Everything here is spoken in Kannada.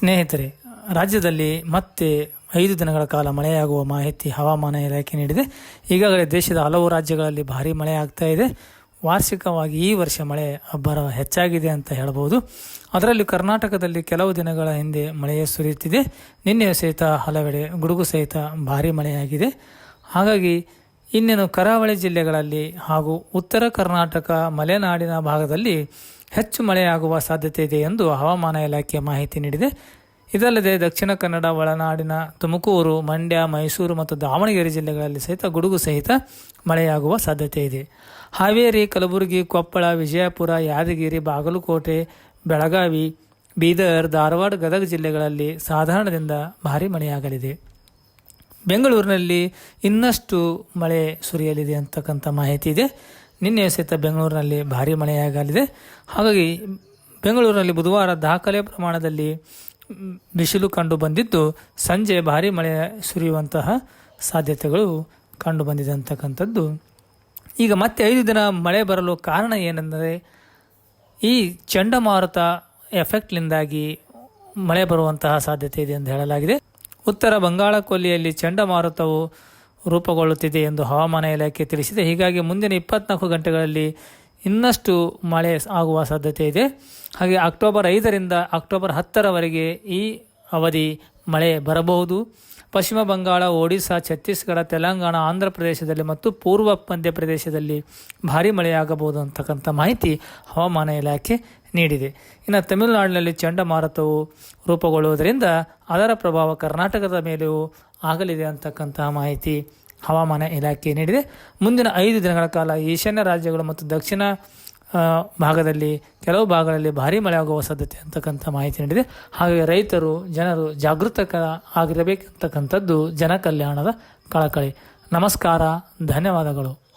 ಸ್ನೇಹಿತರೆ, ರಾಜ್ಯದಲ್ಲಿ ಮತ್ತೆ ಐದು ದಿನಗಳ ಕಾಲ ಮಳೆಯಾಗುವ ಮಾಹಿತಿ ಹವಾಮಾನ ಇಲಾಖೆ ನೀಡಿದೆ. ಈಗಾಗಲೇ ದೇಶದ ಹಲವು ರಾಜ್ಯಗಳಲ್ಲಿ ಭಾರೀ ಮಳೆ ಆಗ್ತಾ ಇದೆ. ವಾರ್ಷಿಕವಾಗಿ ಈ ವರ್ಷ ಮಳೆ ಅಬ್ಬರ ಹೆಚ್ಚಾಗಿದೆ ಅಂತ ಹೇಳಬಹುದು. ಅದರಲ್ಲಿ ಕರ್ನಾಟಕದಲ್ಲಿ ಕೆಲವು ದಿನಗಳ ಹಿಂದೆ ಮಳೆಯೇ ಸುರಿಯುತ್ತಿದೆ. ನಿನ್ನೆಯೂ ಸಹಿತ ಹಲವೆಡೆ ಗುಡುಗು ಸಹಿತ ಭಾರೀ ಮಳೆಯಾಗಿದೆ. ಹಾಗಾಗಿ ಇನ್ನೇನು ಕರಾವಳಿ ಜಿಲ್ಲೆಗಳಲ್ಲಿ ಹಾಗೂ ಉತ್ತರ ಕರ್ನಾಟಕ, ಮಲೆನಾಡಿನ ಭಾಗದಲ್ಲಿ ಹೆಚ್ಚು ಮಳೆಯಾಗುವ ಸಾಧ್ಯತೆ ಇದೆ ಎಂದು ಹವಾಮಾನ ಇಲಾಖೆ ಮಾಹಿತಿ ನೀಡಿದೆ. ಇದಲ್ಲದೆ ದಕ್ಷಿಣ ಕನ್ನಡ, ಒಳನಾಡಿನ ತುಮಕೂರು, ಮಂಡ್ಯ, ಮೈಸೂರು ಮತ್ತು ದಾವಣಗೆರೆ ಜಿಲ್ಲೆಗಳಲ್ಲಿ ಸಹಿತ ಗುಡುಗು ಸಹಿತ ಮಳೆಯಾಗುವ ಸಾಧ್ಯತೆ ಇದೆ. ಹಾವೇರಿ, ಕಲಬುರಗಿ, ಕೊಪ್ಪಳ, ವಿಜಯಪುರ, ಯಾದಗಿರಿ, ಬಾಗಲಕೋಟೆ, ಬೆಳಗಾವಿ, ಬೀದರ್, ಧಾರವಾಡ, ಗದಗ ಜಿಲ್ಲೆಗಳಲ್ಲಿ ಸಾಧಾರಣದಿಂದ ಭಾರಿ ಮಳೆಯಾಗಲಿದೆ. ಬೆಂಗಳೂರಿನಲ್ಲಿ ಇನ್ನಷ್ಟು ಮಳೆ ಸುರಿಯಲಿದೆ ಅಂತಕ್ಕಂಥ ಮಾಹಿತಿ ಇದೆ. ನಿನ್ನೆ ಸಹಿತ ಬೆಂಗಳೂರಿನಲ್ಲಿ ಭಾರೀ ಮಳೆಯಾಗಲಿದೆ. ಹಾಗಾಗಿ ಬೆಂಗಳೂರಿನಲ್ಲಿ ಬುಧವಾರ ದಾಖಲೆ ಪ್ರಮಾಣದಲ್ಲಿ ಬಿಸಿಲು ಕಂಡು ಬಂದಿದ್ದು, ಸಂಜೆ ಭಾರೀ ಮಳೆ ಸುರಿಯುವಂತಹ ಸಾಧ್ಯತೆಗಳು ಕಂಡು ಬಂದಿದೆ ಅಂತಕ್ಕಂಥದ್ದು. ಈಗ ಮತ್ತೆ ಐದು ದಿನ ಮಳೆ ಬರಲು ಕಾರಣ ಏನೆಂದರೆ, ಈ ಚಂಡಮಾರುತ ಎಫೆಕ್ಟ್ನಿಂದಾಗಿ ಮಳೆ ಬರುವಂತಹ ಸಾಧ್ಯತೆ ಇದೆ ಎಂದು ಹೇಳಲಾಗಿದೆ. ಉತ್ತರ ಬಂಗಾಳ ಕೊಲ್ಲಿಯಲ್ಲಿ ಚಂಡಮಾರುತವು ರೂಪುಗೊಳ್ಳುತ್ತಿದೆ ಎಂದು ಹವಾಮಾನ ಇಲಾಖೆ ತಿಳಿಸಿದೆ. ಹೀಗಾಗಿ ಮುಂದಿನ ಇಪ್ಪತ್ನಾಲ್ಕು ಗಂಟೆಗಳಲ್ಲಿ ಇನ್ನಷ್ಟು ಮಳೆ ಆಗುವ ಸಾಧ್ಯತೆ ಇದೆ. ಹಾಗೆ ಅಕ್ಟೋಬರ್ ಐದರಿಂದ ಅಕ್ಟೋಬರ್ ಹತ್ತರವರೆಗೆ ಈ ಅವಧಿ ಮಳೆ ಬರಬಹುದು. ಪಶ್ಚಿಮ ಬಂಗಾಳ ಒಡಿಶಾ ಛತ್ತೀಸ್ಗಢ, ತೆಲಂಗಾಣ, ಆಂಧ್ರ ಪ್ರದೇಶದಲ್ಲಿ ಮತ್ತು ಪೂರ್ವ ಮಧ್ಯ ಪ್ರದೇಶದಲ್ಲಿ ಭಾರೀ ಮಳೆಯಾಗಬಹುದು ಅಂತಕ್ಕಂಥ ಮಾಹಿತಿ ಹವಾಮಾನ ಇಲಾಖೆ ನೀಡಿದೆ. ಇನ್ನು ತಮಿಳುನಾಡಿನಲ್ಲಿ ಚಂಡಮಾರುತವು ರೂಪುಗೊಳ್ಳುವುದರಿಂದ ಅದರ ಪ್ರಭಾವ ಕರ್ನಾಟಕದ ಮೇಲೆಯೂ ಆಗಲಿದೆ ಅಂತಕ್ಕಂತಹ ಮಾಹಿತಿ ಹವಾಮಾನ ಇಲಾಖೆ ನೀಡಿದೆ. ಮುಂದಿನ ಐದು ದಿನಗಳ ಕಾಲ ಈಶಾನ್ಯ ರಾಜ್ಯಗಳು ಮತ್ತು ದಕ್ಷಿಣ ಭಾಗದಲ್ಲಿ, ಕೆಲವು ಭಾಗಗಳಲ್ಲಿ ಭಾರಿ ಮಳೆ ಆಗುವ ಸಾಧ್ಯತೆ ಅಂತಕ್ಕಂಥ ಮಾಹಿತಿ ನೀಡಿದೆ. ಹಾಗೆ ರೈತರು, ಜನರು ಜಾಗೃತಕ ಆಗಿರಬೇಕಂತಕ್ಕಂಥದ್ದು ಜನಕಲ್ಯಾಣದ ಕಳಕಳಿ. ನಮಸ್ಕಾರ, ಧನ್ಯವಾದಗಳು.